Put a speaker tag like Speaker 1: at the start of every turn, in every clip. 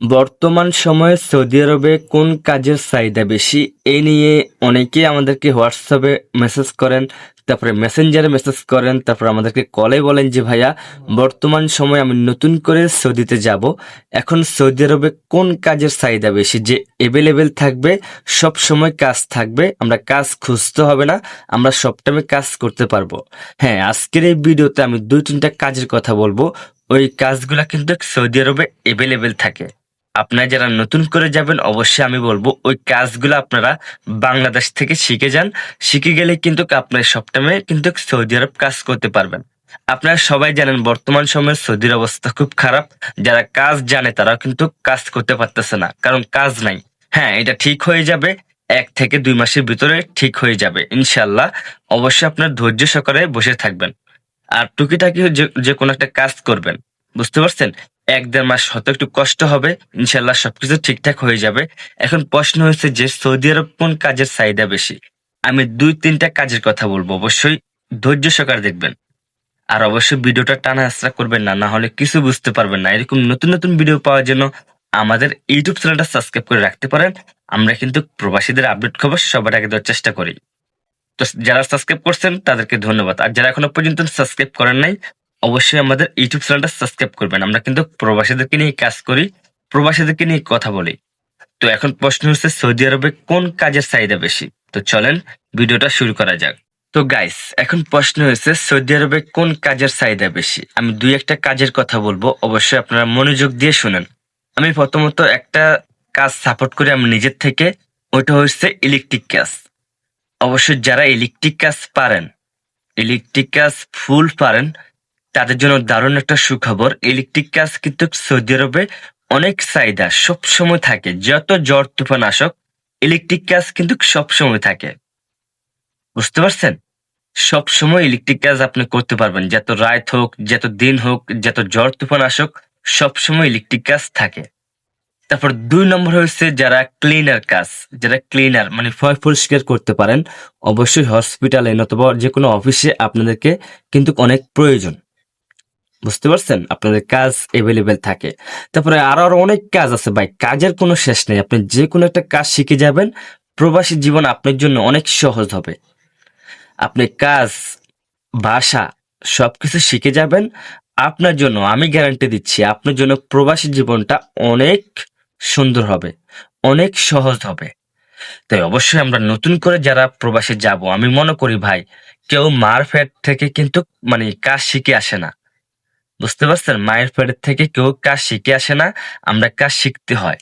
Speaker 1: বর্তমান সময়ে সৌদি আরবে কোন কাজের চাহিদা বেশি? এই নিয়ে অনেকেই আমাদেরকে হোয়াটসঅ্যাপে মেসেজ করেন, তারপরে মেসেঞ্জারে মেসেজ করেন, তারপর আমাদেরকে কলে বলেন যে, ভাইয়া, বর্তমান সময়ে আমি নতুন করে সৌদিতে যাব। এখন সৌদি আরবে কোন কাজের চাহিদা বেশি? যে এভেলেবেল থাকবে, সব সময় কাজ থাকবে, আমরা কাজ খুঁজতে হবে না, আমরা সব টাইমে কাজ করতে পারব। হ্যাঁ আজকের এই ভিডিওতে আমি দুই তিনটা কাজের কথা বলব। ওই কাজগুলা কিন্তু সৌদি আরবে এভেলেবেল থাকে। আপনারা যারা নতুন করে যাবেন, অবশ্যই আমি বলব, ওই কাজগুলো আপনারা বাংলাদেশ থেকে শিখে যান। শিখে গেলে কিন্তু আপনার সব টাইমে কিন্তু সৌদি আরব কাজ করতে পারবেন। আপনারা সবাই জানেন, বর্তমান সময়ে সৌদির অবস্থা খুব খারাপ। যারা কাজ জানে তারা কিন্তু কাজ করতে পারতেছে না, কারণ কাজ নাই। হ্যাঁ এটা ঠিক হয়ে যাবে, এক থেকে দুই মাসের ভিতরে ঠিক হয়ে যাবে ইনশাল্লাহ অবশ্যই আপনার ধৈর্য সহকারে বসে থাকবেন। আর টুকিটাকি যে কোনো একটা কাজ করবেন, বুঝতে পারছেন? এক দেড় মাস হয়তো একটু কষ্ট হবে, ইনশাল্লাহ সবকিছু ঠিকঠাক হয়ে যাবে। এখন প্রশ্ন হয়েছে যে সৌদি আরব কোন কাজের চাহিদা বেশি? আমি দুই তিনটা কাজের কথা বলব, অবশ্যই ধৈর্য সহকারে দেখবেন। আর অবশ্যই ভিডিওটা টানা হাসরা করবেন না না হলে কিছু বুঝতে পারবেন না। এরকম নতুন নতুন ভিডিও পাওয়ার জন্য আমাদের ইউটিউব চ্যানেলটা সাবস্ক্রাইব করে রাখতে পারেন। আমরা কিন্তু প্রবাসীদের আপডেট খবর সবার আগে দেওয়ার চেষ্টা করি। তো যারা সাবস্ক্রাইব করছেন তাদেরকে ধন্যবাদ। আর যারা এখনও পর্যন্ত সাবস্ক্রাইব করেন নাই অবশ্যই আমাদের ইউটিউব চ্যানেলটা সাবস্ক্রাইব করবেন। আমরা কিন্তু প্রবাসীদেরকে নিয়ে কাজ করি, প্রবাসীদেরকে নিয়ে কথা বলি। তো এখন প্রশ্ন হচ্ছে, সৌদি আরবে কোন কাজের চাহিদা বেশি? তো চলেন ভিডিওটা শুরু করা যাক। তো গাইস এখন প্রশ্ন হয়েছে সৌদি আরবে কোন কাজের চাহিদা বেশি? আমি দুই একটা কাজের কথা বলব, অবশ্যই আপনারা মনোযোগ দিয়ে শুনেন। আমি প্রথমত একটা কাজ সাপোর্ট করি আমি নিজের থেকে, ওইটা হচ্ছে ইলেকট্রিক কাজ অবশ্যই যারা ইলেকট্রিক কাজ পারেন ইলেকট্রিক কাজ ফুল পারেন তাদের জন্য দারুণ একটা সুখবর। ইলেকট্রিক কাজ কিন্তু সৌদি আরবে অনেক চাহিদা সবসময় থাকে। যত জ্বর, তুফান আসক, ইলেকট্রিক কাজ কিন্তু সবসময় থাকে। বুঝতে পারছেন? সবসময় ইলেকট্রিক কাজ আপনি করতে পারবেন। যত রাত হোক, যত দিন হোক, যত জ্বর, তুফান আসুক, সবসময় ইলেকট্রিক কাজ থাকে। তারপর দুই নম্বর হচ্ছে যারা ক্লিনার কাজ, যারা ক্লিনার মানে ফয় পরিষ্কার করতে পারেন, অবশ্যই হসপিটালে নতুবা যে কোনো অফিসে আপনাদেরকে কিন্তু অনেক প্রয়োজন। বুঝতে পারছেন? আপনাদের কাজ এভেলেবেল থাকে। তারপরে আরও আরও অনেক কাজ আছে ভাই। কাজের কোনো শেষ নেই। আপনি যে কোনো একটা কাজ শিখে যাবেন। প্রবাসী জীবন আপনার জন্য অনেক সহজ হবে। আপনি কাজ ভাষা সবকিছু শিখে যাবেন। আপনার জন্য, আমি গ্যারান্টি দিচ্ছি, আপনার জন্য প্রবাসী জীবনটা অনেক সুন্দর হবে। অনেক সহজ হবে। তাই অবশ্যই আমরা নতুন করে যারা প্রবাসে যাব, আমি মনে করি ভাই, কেউ মার ফ্যাট থেকে কিন্তু মানে কাজ শিখে আসে না। বুঝতে পারছেন? মায়ের পেটের থেকে কেউ কাজ শিখে আসে না, আমরা কাজ শিখতে হয়।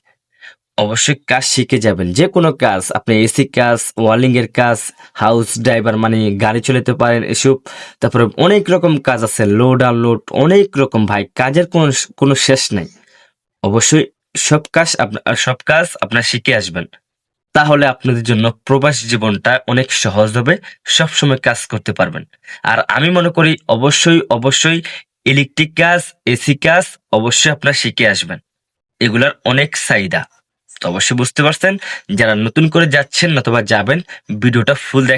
Speaker 1: অবশ্যই কাজ শিখে যাবেন। যে কোনো কাজ, আপনি এসি কাজ ওয়ালিং এর কাজ, হাউস ড্রাইভার মানে গাড়ি চালাতে পারেন এসব। তারপরে অনেক রকম কাজ আছে, লোড আনলোড, অনেক রকম ভাই, কাজের কোনো কোনো শেষ নাই। অবশ্যই সব কাজ আপনার সব কাজ আপনার শিখে আসবেন। তাহলে আপনাদের জন্য প্রবাস জীবনটা অনেক সহজ হবে, সবসময় কাজ করতে পারবেন। আর আমি মনে করি, অবশ্যই অবশ্যই ইলেকট্রিক কাজ এসি কাজ অবশ্যই আপনারা শিখে আসবেন। এগুলার অনেক চাহিদা। তো অবশ্যই বুঝতে পারছেন, যারা নতুন করে যাচ্ছেন অথবা যাবেন, ভিডিওটা ফুল দেখ